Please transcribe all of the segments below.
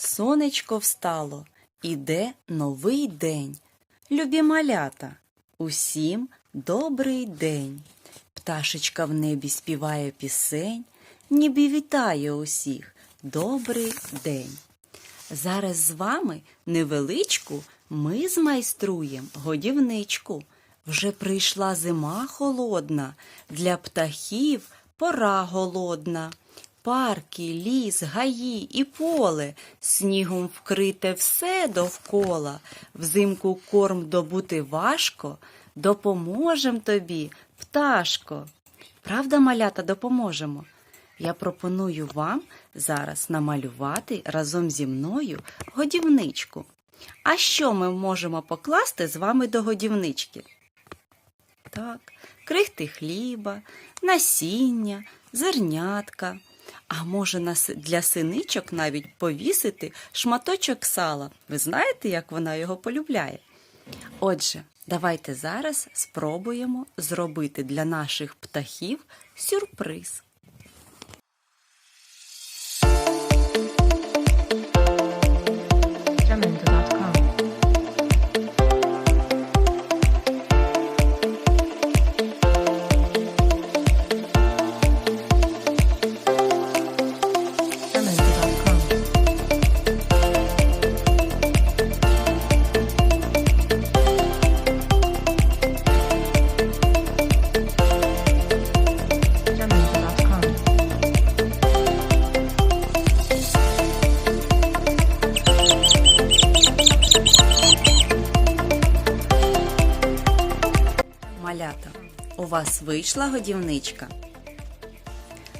Сонечко встало, іде новий день. Любі малята, усім добрий день. Пташечка в небі співає пісень, ніби вітає усіх. Добрий день. Зараз з вами невеличку ми змайструєм годівничку. Вже прийшла зима холодна, для птахів пора голодна. Парки, ліс, гаї і поле, снігом вкрите все довкола. Взимку корм добути важко, допоможем тобі, пташко. Правда, малята, допоможемо? Я пропоную вам зараз намалювати разом зі мною годівничку. А що ми можемо покласти з вами до годівнички? Так, крихти хліба, насіння, зернятка. А може нас для синичок навіть повісити шматочок сала. Ви знаєте, як вона його полюбляє? Отже, давайте зараз спробуємо зробити для наших птахів сюрприз. Малята, у вас вийшла годівничка?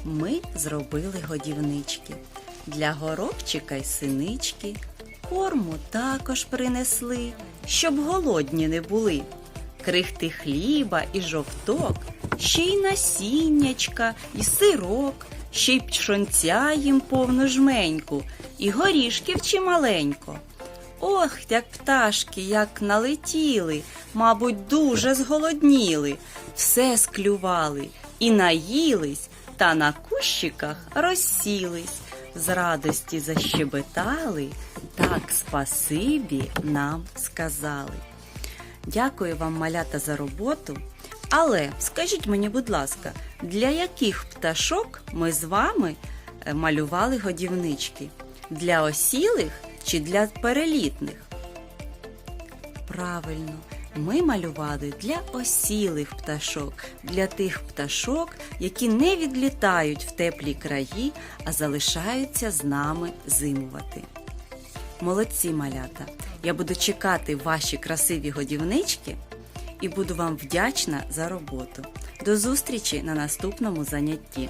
Ми зробили годівнички. Для горобчика й синички корму також принесли, щоб голодні не були. Крихти хліба і жовток, ще й насіннячка, і сирок, ще й пшонця їм повну жменьку, і горішків чималенько. Ох, як пташки, як налетіли, мабуть, дуже зголодніли, все склювали і наїлись, та на кущиках розсілись, з радості защебетали, так спасибі нам сказали. Дякую вам, малята, за роботу. Але скажіть мені, будь ласка, для яких пташок ми з вами е, малювали годівнички? Для осілих чи для перелітних? Правильно, ми малювали для осілих пташок, для тих пташок, які не відлітають в теплі краї, а залишаються з нами зимувати. Молодці малята! Я буду чекати ваші красиві годівнички і буду вам вдячна за роботу. До зустрічі на наступному занятті.